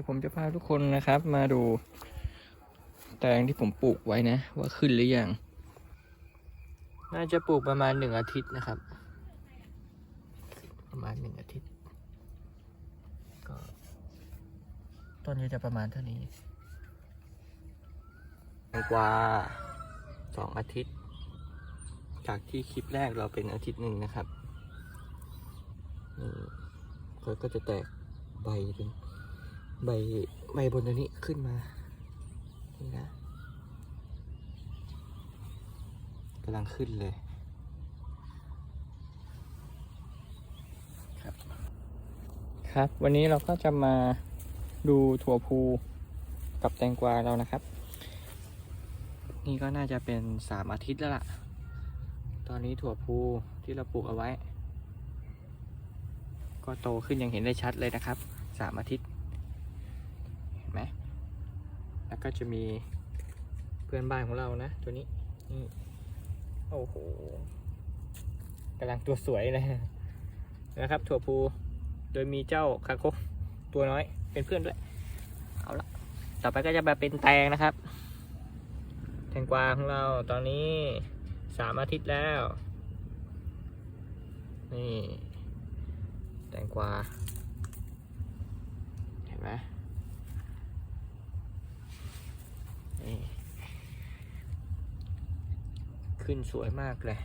ดี๋ยวผมจะพาทุกคนนะครับ มาดูแตงที่ผมปลูกไว้นะ ว่าขึ้นหรือยัง น่าจะปลูกประมาณหนึ่งอาทิตย์นะครับ ประมาณหนึ่งอาทิตย์ ก็ต้นก็จะประมาณเท่านี้กว่าสองอาทิตย์ จากที่คลิปแรกเราเป็นอาทิตย์หนึ่งนะครับนี่เขาก็จะแตกใบเป็น ใบใบบนตัวนี้ขึ้นมา นี่นะกำลังขึ้นเลยครับ ครับ วันนี้เราก็จะมาดูถั่วพูกับแตงกวาเรานะครับ นี่ก็น่าจะเป็นสามอาทิตย์แล้วล่ะ ตอนนี้ถั่วพูที่เราปลูกเอาไว้ ก็โตขึ้นอย่างเห็นได้ชัดเลยนะครับสามอาทิตย์ เห็นไหม แล้ว ก็จะมีเพื่อนบ้านของเรานะ ตัวนี้นี่โอ้โหกำลังตัวสวยเลยนะครับถั่วพูโดยมีเจ้าคางคกตัวน้อยเป็นเพื่อนด้วย เอาละต่อไปก็จะมาเป็นแตงนะครับ แตงกวาของเราตอนนี้สามอาทิตย์แล้ว นี่ แตงกวา เห็นไหมนี่ ขึ้นสวยมากเลย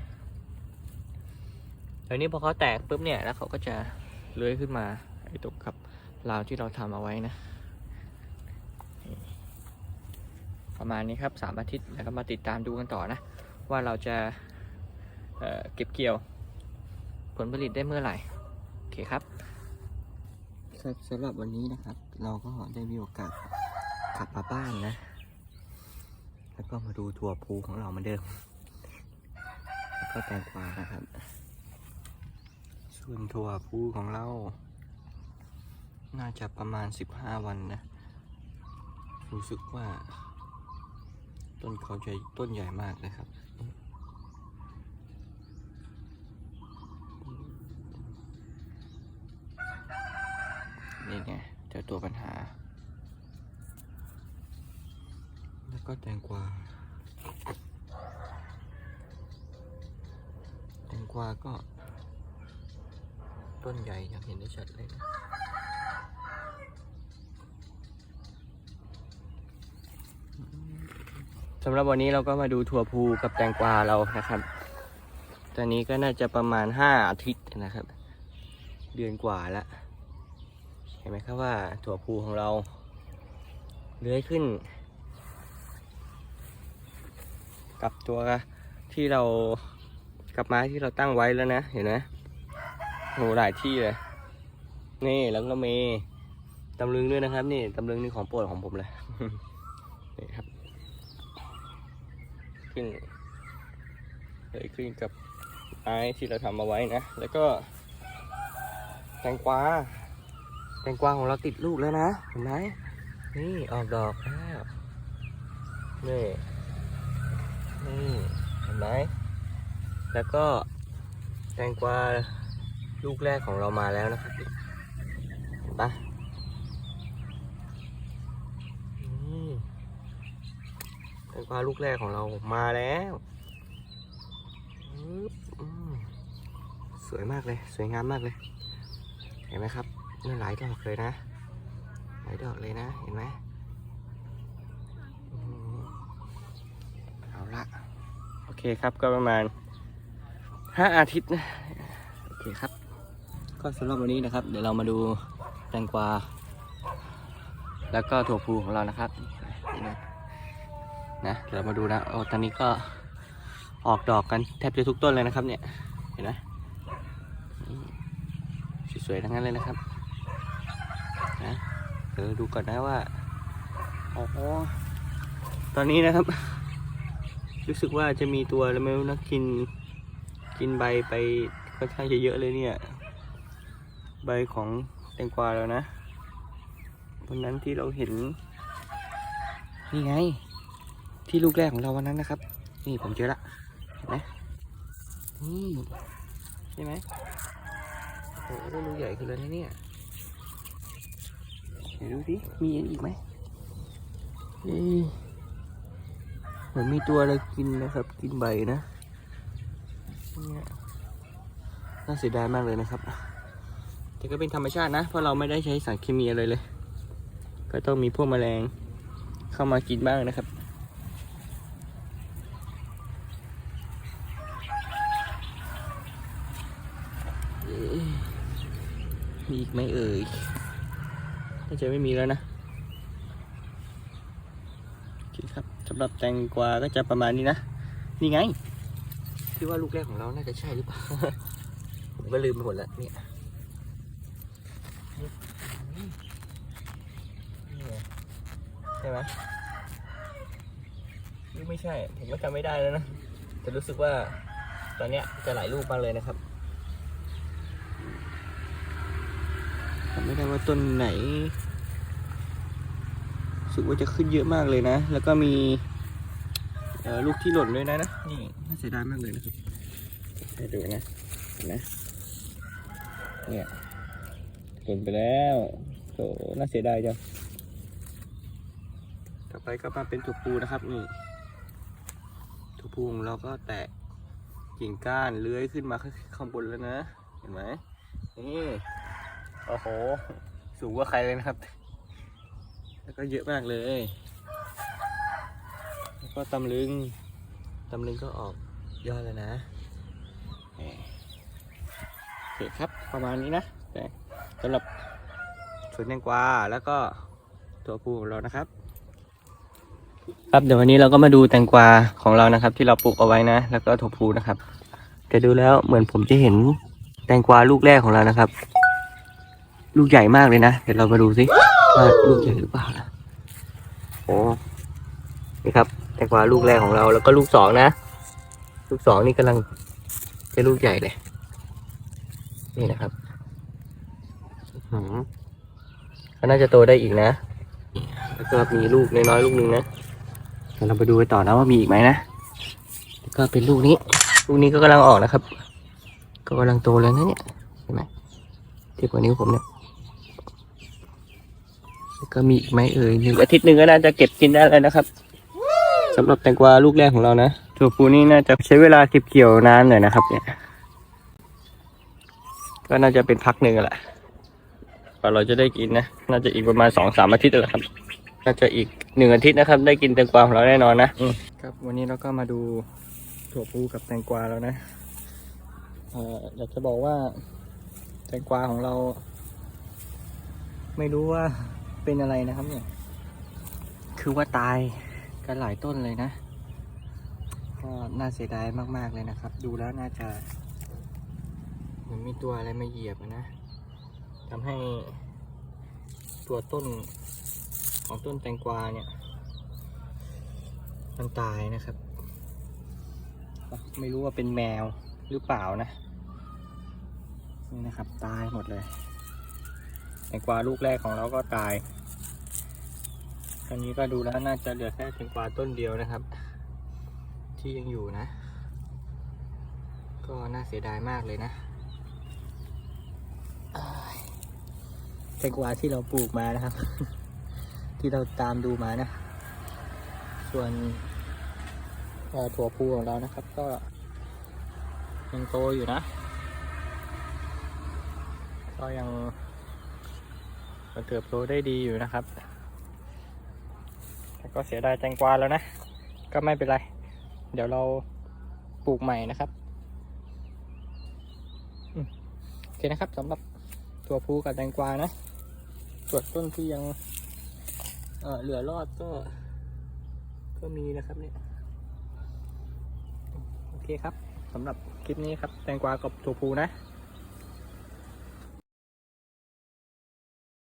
เดี๋ยวนี้พอเขาแตกปุ๊บเนี่ยแล้วเขาก็จะเลื้อยขึ้นมาไอ้ตกกับราวที่เราทำเอาไว้นะ ประมาณนี้ครับสามอาทิตย์แล้วก็มาติดตามดูกันต่อนะ ว่าเราจะเเก็บเกี่ยวผลผลิตได้เมื่อไหร่ โอเคครับครับสำหรับวันนี้นะครับ เราก็ได้มีโอกาสกลับมาบ้านนะ แล้วก็มาดูถั่วพูของเราเหมือนเดิม แล้วก็แตงกวานะครับ ส่วนถั่วพูของเรา น่าจะประมาณ 15 วันนะ รู้สึกว่า ต้นเขาจะต้นใหญ่มากเลยครับนี่ไงเจอตัวปัญหา แล้วก็แตงกวา แตงก วาก็ ต้นใหญ่อย่างเห็นได้ชัดเลยนะสำหรับวันนี้เราก็มาดูถั่วพูกับแตงกวาเรานะครับ ตอนนี้ก็น่าจะประมาณห้าอาทิตย์นะครับ เดือนกว่าแล้วเห็นไหมครับว่าถั่วพูของเราเลื้อยขึ้น กับตัวที่เรา กับไม้ที่เราตั้งไว้แล้วนะ เห็นไหมโหหลายที่เลย นี่แล้วก็มีตำลึงด้วยนะครับ นี่ตำลึงนี่ของโปรดของผมเลยนี่ครับขึ้นเลยขึ้นกับไม้ที่เราทำเอาไว้นะ แล้วก็ แตงกวาแตงกวาของเราติดลูกแล้วนะเห็นไหมนี่ออกดอกแล้วนี่นี่เห็นไหม แล้วก็แตงกวาลูกแรกของเรามาแล้วนะครับปะแตงกวาลูกแรกของเรามาแล้วปึ๊บอืมสวยมากเลย สวยงามมากเลย เห็นไหมครับนี่หลายดอกเลยนะ หลายดอกเลยนะ เห็นไหมเอาละ โอเคครับก็ประมาณ ห้าอาทิตย์นะ โอเคครับ ก็สำหรับวันนี้นะครับ เดี๋ยวเรามาดูแตงกวา แล้วก็ถั่วพูของเรานะครับนะนะเดี๋ยวเรามาดูนะ โอ้ ตอนนี้ก็ออกดอกกันแทบจะทุกต้นเลยนะครับ เนี่ย เห็นไหมสวยๆทั้งนั้นเลยนะครับนะเดี๋ยวดูก่อนนะว่าอ๋อตอนนี้นะครับ รู้สึกว่าจะมีตัวแล้วไม่รู้นะกิน กินใบไปค่อนข้างจะเยอะเลยเนี่ย ใบของแตงกวาแล้วนะวันนั้นที่เราเห็น นี่ไง ที่ลูกแรกของเราวันนั้นนะครับ นี่ผมเจอละเห็นไหมนี่ใช่ไหมโอ้โหลูกใหญ่ขึ้นแล้วนะเนี่ยเดี๋ยวดูสิมีอีกไหมเอ้ยเหมือนมีตัวอะไรกินนะครับ กินใบนะ น่าเสียดายมากเลยนะครับ แต่ก็เป็นธรรมชาตินะ เพราะเราไม่ได้ใช้สารเคมีอะไรเลย ก็ต้องมีพวกแมลงเข้ามากินบ้างนะครับมีอีกไหมเอ่ยน่าจะไม่มีแล้วนะโอเคครับสำหรับแตงกวาก็จะประมาณนี้นะ นี่ไง ที่ว่าลูกแรกของเราน่าจะใช่หรือเปล่า ผมก็ลืมไปหมดแล้วเนี่ยใช่ไหมหรือไม่ใช่ ผมก็จำไม่ได้แล้วนะ แต่รู้สึกว่าตอนเนี้ยจะหลายลูกมากเลยนะครับจำไม่ได้ว่าต้นไหนรู้สึกว่าจะขึ้นเยอะมากเลยนะ แล้วก็มีลูกที่หล่นด้วยนะนะ นี่น่าเสียดายมากเลยนะครับให้ดูนะเห็นไหมเนี่ยหล่นไปแล้วโถน่าเสียดายจังต่อไปก็มาเป็นถั่วปูนะครับนี่ถั่วปูของเราก็แตกกิ่งก้านเลื้อยขึ้นมาข้างบนแล้วนะ เห็นไหมนี่โอ้โห สูงกว่าใครเลยนะครับ แล้วก็เยอะมากเลย แล้วก็ตำลึง ตำลึงก็ออกยอดแล้วนะแหมโอเคครับประมาณนี้นะแต่สำหรับสวนแตงกวาแล้วก็ตัวปูของเรานะครับ ครับเดี๋ยววันนี้เราก็มาดูแตงกวาของเรานะครับ ที่เราปลูกเอาไว้นะ แล้วก็ถั่วพูนะครับแต่ดูแล้วเหมือนผมจะเห็นแตงกวาลูกแรกของเรานะครับ ลูกใหญ่มากเลยนะเดี๋ยวเรามาดูสิว่าลูกใหญ่หรือเปล่านะโอ้นี่ครับ แตงกวาลูกแรกของเราแล้วก็ลูกสองนะ ลูกสองนี่กำลังจะลูกใหญ่เลย นี่นะครับอื้อหือเขาน่าจะโตได้อีกนะ แล้วก็มีลูกน้อยๆลูกหนึงนะเดี๋ยวเราไปดูกันต่อนะว่ามีอีกไหมนะแล้วก็เป็นลูกนี้ ลูกนี้ก็กำลังออกนะครับ ก็กำลังโตเลยนะเนี่ยเห็นไหมเทียบกับนิ้วผมเนี่ยแล้วก็มีอีกไหมเอ่ยหนึ่งอาทิตย์หนึ่งก็น่าจะเก็บกินได้แล้วนะครับ สำหรับแตงกวาลูกแรกของเรานะถั่วพูนี่น่าจะใช้เวลาเก็บเกี่ยวนานหน่อยนะครับ เนี่ย ก็น่าจะเป็นพักหนึ่งแหละกว่าเราจะได้กินนะ น่าจะอีกประมาณสองสามอาทิตย์แหละครับ น่าจะอีกหนึ่งอาทิตย์นะครับ ได้กินแตงกวาของเราแน่นอนนะครับ วันนี้เราก็มาดูถั่วพูกับแตงกวาแล้วนะเอ่ออยากจะบอกว่าแตงกวาของเรา ไม่รู้ว่าเป็นอะไรนะครับเนี่ย คือว่าตาย กันหลายต้นเลยนะ ก็น่าเสียดายมากๆเลยนะครับ ดูแล้วน่าจะเหมือนมีตัวอะไรมาเหยียบนะทำให้ตัวต้นของต้นแตงกวาเนี่ยมันตายนะครับ ไม่รู้ว่าเป็นแมวหรือเปล่านะ นี่นะครับ ตายหมดเลย แตงกวาลูกแรกของเราก็ตาย ตอนนี้ก็ดูแล้วน่าจะเหลือแค่แตงกวาต้นเดียวนะครับ ที่ยังอยู่นะ ก็น่าเสียดายมากเลยนะแตงกวาที่เราปลูกมานะครับ ที่เราตามดูมานะ ส่วนถั่วพูของเรานะครับ ก็ยังโตอยู่นะ ก็ยังเติบโตได้ดีอยู่นะครับ ก็เสียดายแตงกวาแล้วนะ ก็ไม่เป็นไร เดี๋ยวเราปลูกใหม่นะครับโอเคนะครับสำหรับตัวพูกับแตงกวานะ ส่วนต้นที่ยังเเหลือรอดก็ ก็มีนะครับเนี่ยโอเคครับสำหรับคลิปนี้ครับ แตงกวากับตัวพูนะ